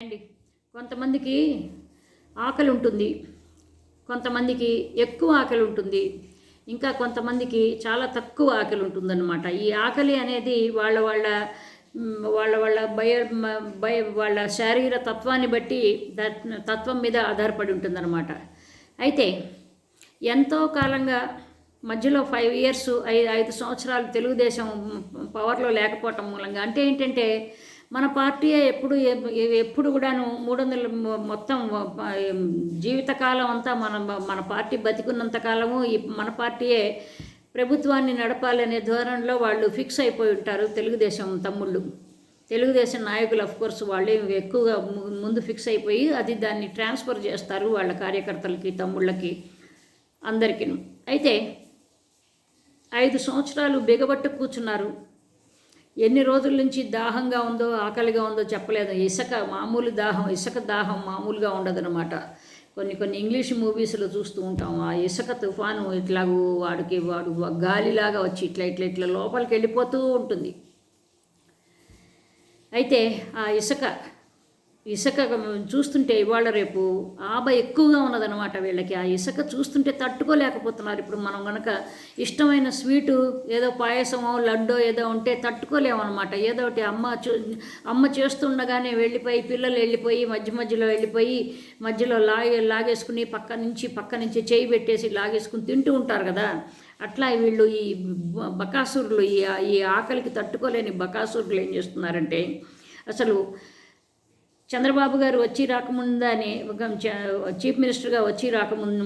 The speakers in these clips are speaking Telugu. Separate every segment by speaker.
Speaker 1: అండి. కొంతమందికి ఆకలి ఉంటుంది. కొంతమందికి ఎక్కువ ఆకలి ఉంటుంది. ఇంకా కొంతమందికి చాలా తక్కువ ఆకలి ఉంటుందన్నమాట. ఈ ఆకలి అనేది వాళ్ళ వాళ్ళ వాళ్ళ వాళ్ళ భయ భయ వాళ్ళ శారీర తత్వాన్ని బట్టి తత్వం మీద ఆధారపడి ఉంటుందన్నమాట. అయితే ఎంతో కాలంగా మధ్యలో ఫైవ్ ఇయర్స్ ఐదు ఐదు సంవత్సరాలు తెలుగుదేశం పవర్లో లేకపోవటం మూలంగా అంటే ఏంటంటే మన పార్టీయే ఎప్పుడు ఎప్పుడు కూడాను మూడు వందల మొత్తం జీవితకాలం అంతా మన మన పార్టీ బతికున్నంత కాలము ఈ మన పార్టీయే ప్రభుత్వాన్ని నడపాలనే ధోరణిలో వాళ్ళు ఫిక్స్ అయిపోయి ఉంటారు తెలుగుదేశం తమ్ముళ్ళు. తెలుగుదేశం నాయకులు అఫ్ కోర్స్ వాళ్ళు ఎక్కువగా ముందు ఫిక్స్ అయిపోయి అది దాన్ని ట్రాన్స్ఫర్ చేస్తారు వాళ్ళ కార్యకర్తలకి తమ్ముళ్ళకి అందరికీ అయితే ఐదు సంవత్సరాలు బిగబట్టు కూర్చున్నారు. ఎన్ని రోజుల నుంచి దాహంగా ఉందో ఆకలిగా ఉందో చెప్పలేదు. ఇసుక మామూలు దాహం ఇసుక దాహం మామూలుగా ఉండదన్నమాట. కొన్ని కొన్ని ఇంగ్లీష్ మూవీస్లో చూస్తూ ఉంటాం. ఆ ఇసుక తుఫాను ఇట్లాగూ వాడికి వాడు గాలిలాగా వచ్చి ఇట్లా ఇట్లా ఇట్లా లోపలికి వెళ్ళిపోతూ ఉంటుంది. అయితే ఆ ఇసుక ఇసుక చూస్తుంటే ఇవాళ రేపు ఆబ ఎక్కువగా ఉన్నదనమాట వీళ్ళకి. ఆ ఇసుక చూస్తుంటే తట్టుకోలేకపోతున్నారు. ఇప్పుడు మనం కనుక ఇష్టమైన స్వీటు ఏదో పాయసమో లడ్డో ఏదో ఉంటే తట్టుకోలేమన్నమాట. ఏదో ఒకటి అమ్మ చూ అమ్మ చేస్తుండగానే వెళ్ళిపోయి పిల్లలు వెళ్ళిపోయి మధ్య మధ్యలో వెళ్ళిపోయి మధ్యలో లాగే లాగేసుకుని పక్క నుంచి పక్క నుంచి చేయి పెట్టేసి లాగేసుకుని తింటూ ఉంటారు కదా. అట్లా వీళ్ళు ఈ బ- బకాసురులు ఈ ఈ ఆకలికి తట్టుకోలేని బకాసురులు ఏం చేస్తున్నారంటే అసలు చంద్రబాబు గారు వచ్చి రాకముందానే ఒక చ- చీఫ్ మినిస్టర్గా వచ్చి రాకముందు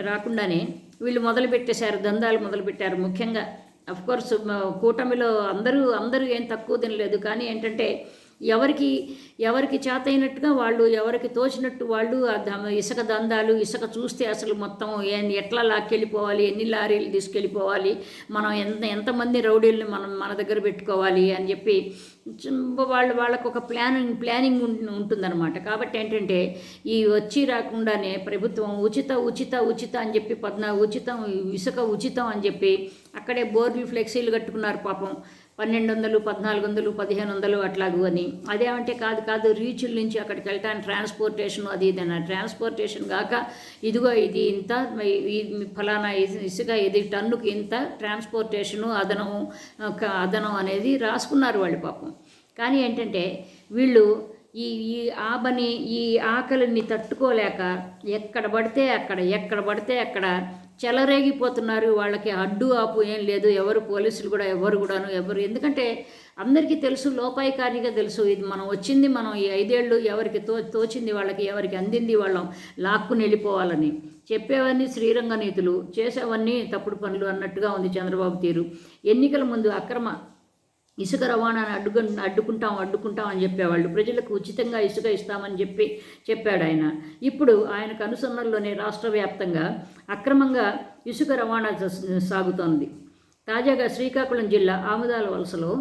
Speaker 1: రాకుండానే వీళ్ళు మొదలు పెట్టేశారు దందాలు మొదలు పెట్టారు ముఖ్యంగా అఫ్కోర్స్ కూటమిలో అందరూ అందరూ ఏం తక్కువ తినలేదు. కానీ ఏంటంటే ఎవరికి ఎవరికి చేతైనట్టుగా వాళ్ళు ఎవరికి తోచినట్టు వాళ్ళు ఆ ద- ఇసుక దందాలు ఇసుక చూస్తే అసలు మొత్తం ఏ- ఎట్లా లాక్కెళ్ళిపోవాలి ఎన్ని లారీలు తీసుకెళ్ళిపోవాలి మనం ఎంత ఎంతమంది రౌడీలను మనం మన దగ్గర పెట్టుకోవాలి అని చెప్పి వాళ్ళు వాళ్ళకు ఒక ప్లానింగ్ ప్లానింగ్ ఉంటుందన్నమాట. కాబట్టి ఏంటంటే ఈ వచ్చి రాకుండానే ప్రభుత్వం ఉచిత ఉచిత ఉచిత అని చెప్పి పద్నాలుగు ఉచితం ఇసుక ఉచితం అని చెప్పి అక్కడే బోర్లు ఫ్లెక్సీలు కట్టుకున్నారు పాపం. పన్నెండు వందలు పద్నాలుగు వందలు పదిహేను వందలు అట్లాగూ అని. అదేమంటే కాదు కాదు రీచుల నుంచి అక్కడికి వెళ్ళటానికి ట్రాన్స్పోర్టేషన్ అది ఇది అన్న ట్రాన్స్పోర్టేషన్ కాక ఇదిగో ఇది ఇంత ఈ ఫలానా ఇసుక ఇది టన్నుకి ఇంత ట్రాన్స్పోర్టేషను అదనం ఒక అదనం అనేది రాసుకున్నారు వాళ్ళు పాపం. కానీ ఏంటంటే వీళ్ళు ఈ ఈ ఆబని ఈ ఆకలిని తట్టుకోలేక ఎక్కడ పడితే అక్కడ ఎక్కడ పడితే అక్కడ చెలరేగిపోతున్నారు. వాళ్ళకి అడ్డు ఆపు ఏం లేదు. ఎవరు పోలీసులు కూడా ఎవరు కూడాను ఎవరు ఎందుకంటే అందరికీ తెలుసు లోపాయికారిగా తెలుసు. ఇది మనం వచ్చింది మనం ఈ ఐదేళ్ళు ఎవరికి తో తోచింది వాళ్ళకి ఎవరికి అందింది వాళ్ళం లాక్కుని వెళ్ళిపోవాలని చెప్పేవన్నీ శ్రీరంగ నీతులు చేసేవన్నీ తప్పుడు పనులు అన్నట్టుగా ఉంది చంద్రబాబు తీరు. ఎన్నికల ముందు అక్రమ ఇసుక రవాణాను అడ్డుకు అడ్డుకుంటాం అడ్డుకుంటాం అని చెప్పేవాళ్ళు. ప్రజలకు ఉచితంగా ఇసుక ఇస్తామని చెప్పి చెప్పాడు ఆయన. ఇప్పుడు ఆయనకు అనుసరణలోనే రాష్ట్ర వ్యాప్తంగా అక్రమంగా ఇసుక రవాణా సాగుతోంది. తాజాగా శ్రీకాకుళం జిల్లా ఆముదాల వలసలో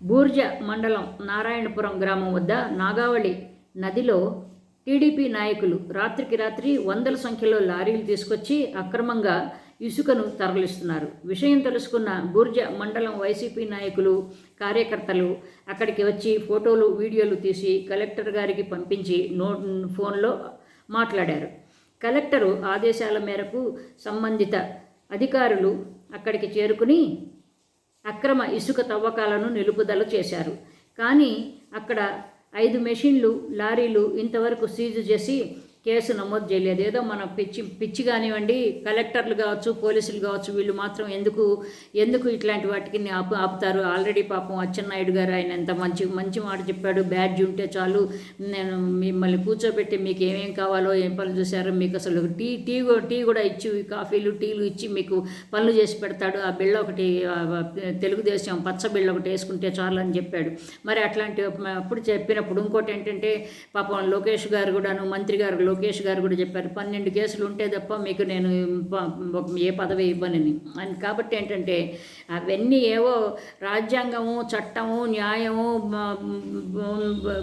Speaker 1: బూర్జ మండలం నారాయణపురం గ్రామం వద్ద నాగావళి నదిలో టీడీపీ నాయకులు రాత్రికి రాత్రి వందల సంఖ్యలో లారీలు తీసుకొచ్చి అక్రమంగా ఇసుకను తరలిస్తున్నారు. విషయం తెలుసుకున్న బూర్జ మండలం వైసీపీ నాయకులు కార్యకర్తలు అక్కడికి వచ్చి ఫోటోలు వీడియోలు తీసి కలెక్టర్ గారికి పంపించి నో ఫోన్లో మాట్లాడారు. కలెక్టరు ఆదేశాల మేరకు సంబంధిత అధికారులు అక్కడికి చేరుకుని అక్రమ ఇసుక తవ్వకాలను నిలుపుదల చేశారు. కానీ అక్కడ ఐదు మెషిన్లు లారీలు ఇంతవరకు సీజు చేసి కేసు నమోదు చేయలేదు. ఏదో మన పిచ్చి పిచ్చి కానివ్వండి కలెక్టర్లు కావచ్చు పోలీసులు కావచ్చు వీళ్ళు మాత్రం ఎందుకు ఎందుకు ఇట్లాంటి వాటికి ఆపు ఆపుతారు? ఆల్రెడీ పాపం అచ్చెన్నాయుడు గారు ఆయన ఎంత మంచి మంచి మాట చెప్పాడు. బ్యాడ్జ్ ఉంటే చాలు. నేను మిమ్మల్ని కూర్చోబెట్టి మీకు ఏమేం కావాలో ఏం పనులు చూసారో మీకు అసలు టీ టీ టీ కూడా ఇచ్చి కాఫీలు టీలు ఇచ్చి మీకు పనులు చేసి పెడతాడు. ఆ బిళ్ళ ఒకటి తెలుగుదేశం పచ్చ బిళ్ళ ఒకటి వేసుకుంటే చాలు అని చెప్పాడు. మరి అట్లాంటి అప్పుడు చెప్పినప్పుడు ఇంకోటి ఏంటంటే పాపం లోకేష్ గారు కూడాను మంత్రి గారు లోకేష్ గారు కూడా చెప్పారు పన్నెండు కేసులు ఉంటే తప్ప మీకు నేను ఏ పదవి ఇవ్వనని. అని కాబట్టి ఏంటంటే అవన్నీ ఏవో రాజ్యాంగము చట్టము న్యాయము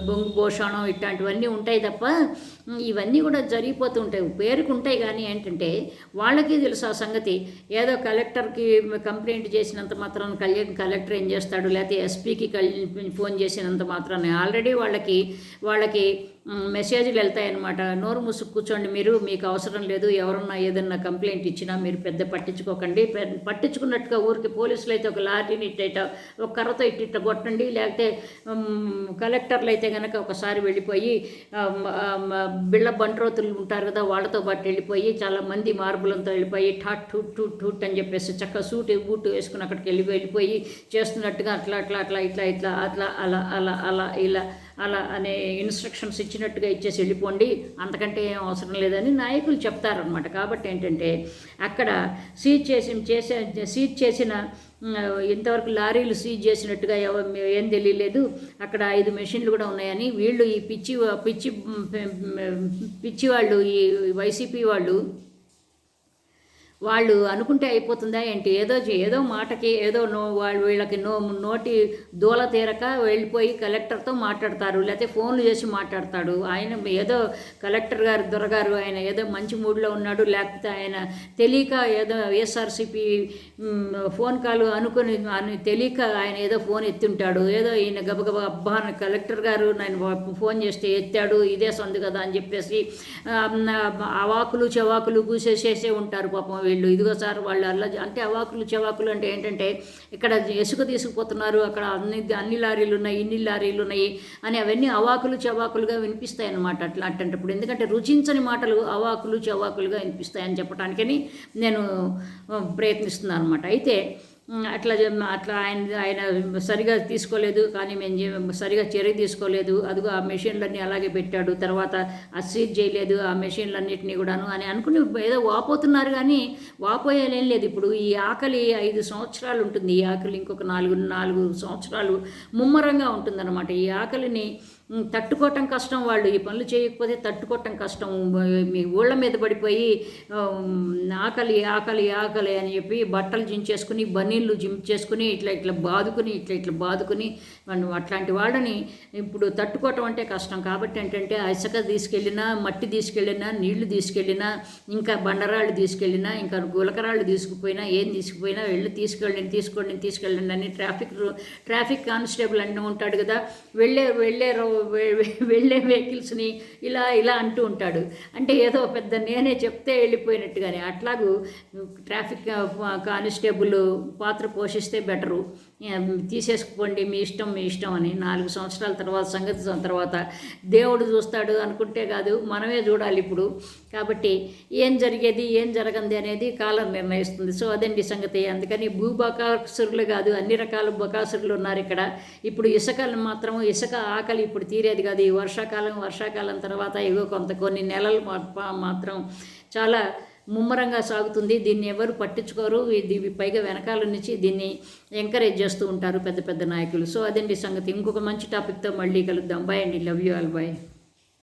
Speaker 1: బొంగు భోషణం ఇట్లాంటివన్నీ ఉంటాయి తప్ప ఇవన్నీ కూడా జరిగిపోతూ ఉంటాయి పేరుకు ఉంటాయి కానీ ఏంటంటే వాళ్ళకి తెలుసు ఆ సంగతి? ఏదో కలెక్టర్కి కంప్లైంట్ చేసినంత మాత్రం కళ్యాణ్ కలెక్టర్ ఏం చేస్తాడు? లేకపోతే ఎస్పీకి ఫోన్ చేసినంత మాత్రాన్ని ఆల్రెడీ వాళ్ళకి వాళ్ళకి మెసేజ్లు వెళ్తాయన్నమాట. నోరు మూసుకు కూర్చోండి మీరు మీకు అవసరం లేదు ఎవరన్నా ఏదన్నా కంప్లైంట్ ఇచ్చినా మీరు పెద్ద పట్టించుకోకండి. పట్టించుకున్నట్టుగా ఊరికి పోలీసులు అయితే ఒక లాఠీని ఇట్ట ఒక కర్రతో ఇట్టిట్ట కొట్టండి. లేకపోతే కలెక్టర్లు అయితే కనుక ఒకసారి వెళ్ళిపోయి బిళ్ళ బంట్రోతులు ఉంటారు కదా వాళ్ళతో పాటు వెళ్ళిపోయి చాలా మంది మార్బులంతో వెళ్ళిపోయి ఠాట్ టూట్ టూట్ టూట్ అని చెప్పేసి చక్కగా సూట్ బూట్ వేసుకుని అక్కడికి వెళ్ళి వెళ్ళిపోయి చేస్తున్నట్టుగా అట్లా అట్లా అట్లా ఇట్లా ఇట్లా అట్లా అలా అలా అలా ఇలా అలా అనే ఇన్స్ట్రక్షన్స్ ఇచ్చినట్టుగా ఇచ్చేసి వెళ్ళిపోండి అంతకంటే ఏం అవసరం లేదని నాయకులు చెప్తారనమాట కాబట్టి ఏంటంటే అక్కడ సీజ్ చేసి చేసే సీజ్ చేసిన ఇంతవరకు లారీలు సీజ్ చేసినట్టుగా ఏం తెలియలేదు. అక్కడ ఐదు మెషిన్లు కూడా ఉన్నాయని వీళ్ళు ఈ పిచ్చి పిచ్చి పిచ్చి వాళ్ళు ఈ వైసీపీ వాళ్ళు వాళ్ళు అనుకుంటే అయిపోతుందా ఏంటి? ఏదో చే- ఏదో మాటకి ఏదో నో వాళ్ళు వీళ్ళకి నో నోటి దూల తీరక వెళ్ళిపోయి కలెక్టర్తో మాట్లాడతారు. లేకపోతే ఫోన్లు చేసి మాట్లాడతాడు. ఆయన ఏదో కలెక్టర్ గారు దొరగారు ఆయన ఏదో మంచి మూడ్లో ఉన్నాడు. లేకపోతే ఆయన తెలియక ఏదో వైఎస్ఆర్సీపీ ఫోన్ కాల్ అనుకుని అని తెలియక ఆయన ఏదో ఫోన్ ఎత్తుంటాడు. ఏదో ఈయన గబగబా అబ్బా కలెక్టర్ గారు నేను ఫోన్ చేస్తే ఎత్తాడు. ఇదే సందు కదా అని చెప్పేసి అవాకులు చెవాకులు కూసేసేసే ఉంటారు పాపం వీళ్ళు ఇదిగో సార్ వాళ్ళు అలా అంటే అవాకులు చెవాకులు అంటే ఏంటంటే ఇక్కడ ఇసుక తీసుకుపోతున్నారు అక్కడ అన్ని అన్ని లారీలు ఉన్నాయి ఇన్ని లారీలు ఉన్నాయి అని అవన్నీ అవాకులు చెవాకులుగా వినిపిస్తాయి అన్నమాట. అట్లా అట్టంటప్పుడు ఎందుకంటే రుచించని మాటలు అవాకులు చెవాకులుగా వినిపిస్తాయని చెప్పడానికని నేను ప్రయత్నిస్తున్నాను అనమాట అయితే అట్లా అట్లా ఆయన ఆయన సరిగా తీసుకోలేదు కానీ మేము సరిగా చర్య తీసుకోలేదు. అదిగో ఆ మెషిన్లన్నీ అలాగే పెట్టాడు. తర్వాత ఆ సీజ్ చేయలేదు ఆ మెషిన్లన్నింటినీ కూడాను అని అనుకుని ఏదో వాపోతున్నారు కానీ వాపోయేలేం లేదు. ఇప్పుడు ఈ ఆకలి ఐదు సంవత్సరాలు ఉంటుంది. ఈ ఆకలి ఇంకొక నాలుగు నాలుగు సంవత్సరాలు ముమ్మరంగా ఉంటుందన్నమాట. ఈ ఆకలిని తట్టుకోవటం కష్టం వాళ్ళు. ఈ పనులు చేయకపోతే తట్టుకోవటం కష్టం. మీ ఊళ్ళ మీద పడిపోయి ఆకలి ఆకలి ఆకలి అని చెప్పి బట్టలు నీళ్ళు జిమ్ చేసుకుని ఇట్లా ఇట్లా బాదుకుని ఇట్లా ఇట్లా బాదుకుని మనం అట్లాంటి వాళ్ళని ఇప్పుడు తట్టుకోవటం అంటే కష్టం. కాబట్టి ఏంటంటే ఇసుక తీసుకెళ్ళినా మట్టి తీసుకెళ్ళినా నీళ్ళు తీసుకెళ్ళినా ఇంకా బండరాళ్ళు తీసుకెళ్ళినా ఇంకా గులకరాళ్ళు తీసుకుపోయినా ఏం తీసుకుపోయినా వెళ్ళి తీసుకెళ్ళండి తీసుకోండి తీసుకెళ్ళండి అని ట్రాఫిక్ ట్రాఫిక్ కానిస్టేబుల్ అన్నీ ఉంటాడు కదా వెళ్ళే వెళ్ళే రో- వెళ్ళే వెహికల్స్ని ఇలా ఇలా అంటూ ఉంటాడు. అంటే ఏదో పెద్ద నేనే చెప్తే వెళ్ళిపోయినట్టుగానే అట్లాగూ ట్రాఫిక్ కానిస్టేబుల్ పాత్ర పోషిస్తే బెటరు. తీసేసుకోండి మీ ఇష్టం మీ ఇష్టం అని. నాలుగు సంవత్సరాల తర్వాత సంగతి తర్వాత దేవుడు చూస్తాడు అనుకుంటే కాదు మనమే చూడాలి ఇప్పుడు. కాబట్టి ఏం జరిగేది ఏం జరగంది అనేది కాలం నిర్ణయిస్తుంది. సో అదండి సంగతి. అందుకని భూబకాసురులు కాదు అన్ని రకాల బకాసురులు ఉన్నారు ఇక్కడ. ఇప్పుడు ఇసుకలు మాత్రం ఇసుక ఆకలి ఇప్పుడు తీరేది కాదు. ఈ వర్షాకాలం వర్షాకాలం తర్వాత ఇగో కొంత కొన్ని నెలలు మాత్రం చాలా ముమ్మరంగా సాగుతుంది. దీన్ని ఎవరు పట్టించుకోరు. ఇది పైగా వెనకాల నుంచి దీన్ని ఎంకరేజ్ చేస్తూ ఉంటారు పెద్ద పెద్ద నాయకులు. సో అదండి సంగతి. ఇంకొక మంచి టాపిక్తో మళ్ళీ కలుద్దాం. బాయ్ అండి. Love you all bye